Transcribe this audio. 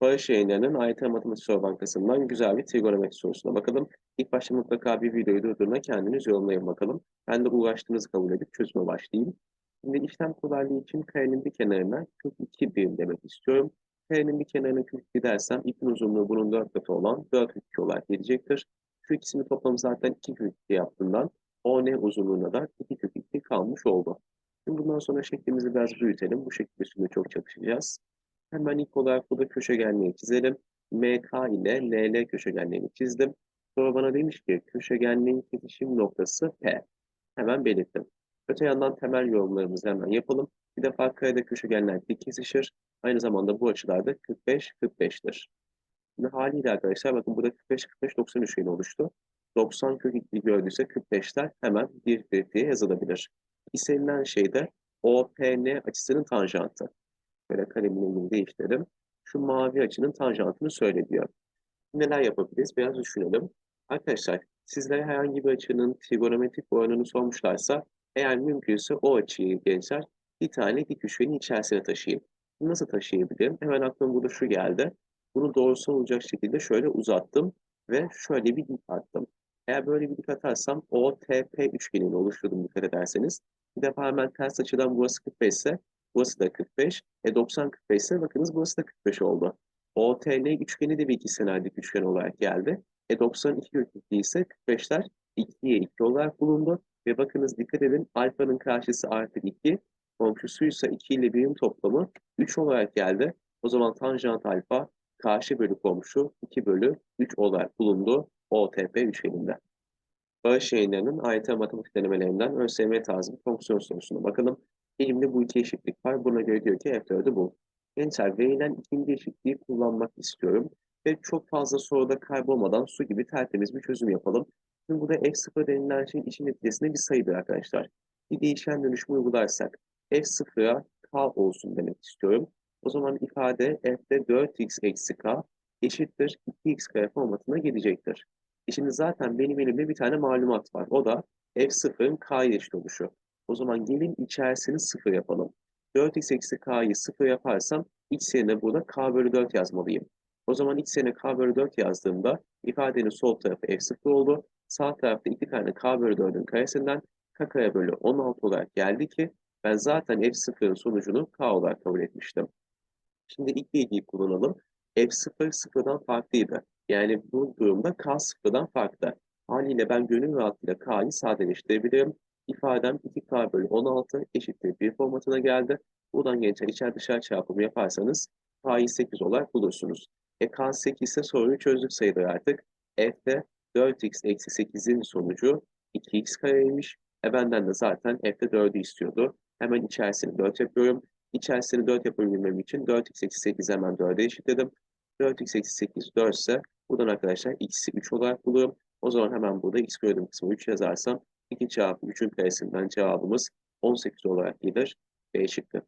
Barış Yayınları'nın AYT Matematik Soru Bankası'ndan güzel bir trigonometri sorusuna bakalım. İlk başta mutlaka bir videoyu durduruna kendiniz yorumlayın bakalım. Ben de uğraştığınızı kabul edip çözüme başlayayım. Şimdi işlem kolaylığı için karenin bir kenarına kök 2 birim demek istiyorum. Karenin bir kenarına kök 2 dersem ipin uzunluğu bunun 4 katı olan 4 kök 2 olarak gelecektir. Şu ikisinin toplamı zaten 2 kök 2 yaptığından ON uzunluğuna da 2 kök 2 kalmış oldu. Şimdi bundan sonra şeklimizi biraz büyütelim. Bu şekilde üstünde çok çalışacağız. Hemen ilk olarak burada köşegenliği çizelim. MK ile LL köşegenliğini çizdim. Sonra bana demiş ki köşegenliğin kesişim noktası P. Hemen belirttim. Öte yandan temel yorumlarımızı hemen yapalım. Bir defa karede köşegenler dik kesişir. Aynı zamanda bu açılarda 45 45'tir. Şimdi haliyle arkadaşlar bakın burada 45 45 90 üçgeni oluştu. 90 kök 2 gördüyse 45'ler hemen bir diye yazılabilir. İstenilen şey de OPN açısının tanjantı. Böyle kalemin rengini değiştirelim. Şu mavi açının tanjantını söyle diyor. Neler yapabiliriz? Biraz düşünelim. Arkadaşlar sizlere herhangi bir açının trigonometrik oranını sormuşlarsa eğer mümkünse o açıyı gençler bir tane dik üçgenin içerisine taşıyın. Nasıl taşıyabilirim? Hemen aklıma burada şu geldi. Bunu doğrusal olacak şekilde şöyle uzattım ve şöyle bir dik attım. Eğer böyle bir dik atarsam OTP üçgenini oluşturdum dikkat ederseniz. Bir defa hemen ters açıdan burası 45 ise burası da 45. E 90 45 ise bakınız burası da 45 oldu. OTL üçgeni de bir ikizkenar dik üçgen olarak geldi. E 92 kök 2 ise 45'ler 2'ye 2 olarak bulundu. Ve bakınız dikkat edin alfanın karşısı artı 2. Komşusuysa 2 ile 1'in toplamı 3 olarak geldi. O zaman tanjant alfa karşı bölü komşu 2 bölü 3 olarak bulundu OTP üçgeninde. Barış yayınlarının AYT matematik denemelerinden ÖSYM tarzı bir fonksiyon sorusuna bakalım. Elimde bu iki eşitlik var. Buna göre diyor ki F4'ü bul. Gençler verilen ikinci eşitliği kullanmak istiyorum. Ve çok fazla soruda kaybolmadan su gibi tertemiz bir çözüm yapalım. Şimdi burada F0 denilen şey işin neticesinde bir sayıdır arkadaşlar. Bir değişken dönüşümü uygularsak F0'a K olsun demek istiyorum. O zaman ifade F'de 4x eksi K eşittir 2x kare formatına gelecektir. E şimdi zaten benim elimde bir tane malumat var. O da F0'ın K'ya eşit oluşu. O zaman gelin içerisini sıfır yapalım. 4x eksi k'yı sıfır yaparsam x yerine burada k bölü 4 yazmalıyım. O zaman x yerine k bölü 4 yazdığımda ifadenin sol tarafı f0 oldu. Sağ tarafta 2 tane k bölü 4'ün karesinden k kare bölü 16 olarak geldi ki ben zaten f0'ın sonucunu k olarak kabul etmiştim. Şimdi ilk bilgiyi kullanalım. f0 sıfırdan farklıydı. Yani bu durumda k sıfırdan farklı. Haliyle ben gönül rahatlığıyla k'yı sadeleştirebilirim ifadem 2k bölü 16 eşittir 1 formatına geldi. Buradan gençler içer dışarı çarpımı yaparsanız k'yı 8 olarak bulursunuz. E k 8 ise soruyu çözdük sayılır artık. f'de 4x eksi 8'in sonucu 2x kareymiş. E benden de zaten f'de 4'ü istiyordu. Hemen içerisini 4 yapıyorum. İçerisini 4 yapabilmem için 4x eksi 8 hemen 4'e eşitledim. 4x eksi 8 4 ise buradan arkadaşlar x'i 3 olarak buluyorum. O zaman hemen burada x gördüğüm kısmı 3 yazarsam 2 çarpı 3'ün karesinden cevabımız 18 olarak gelir. B şıkkı.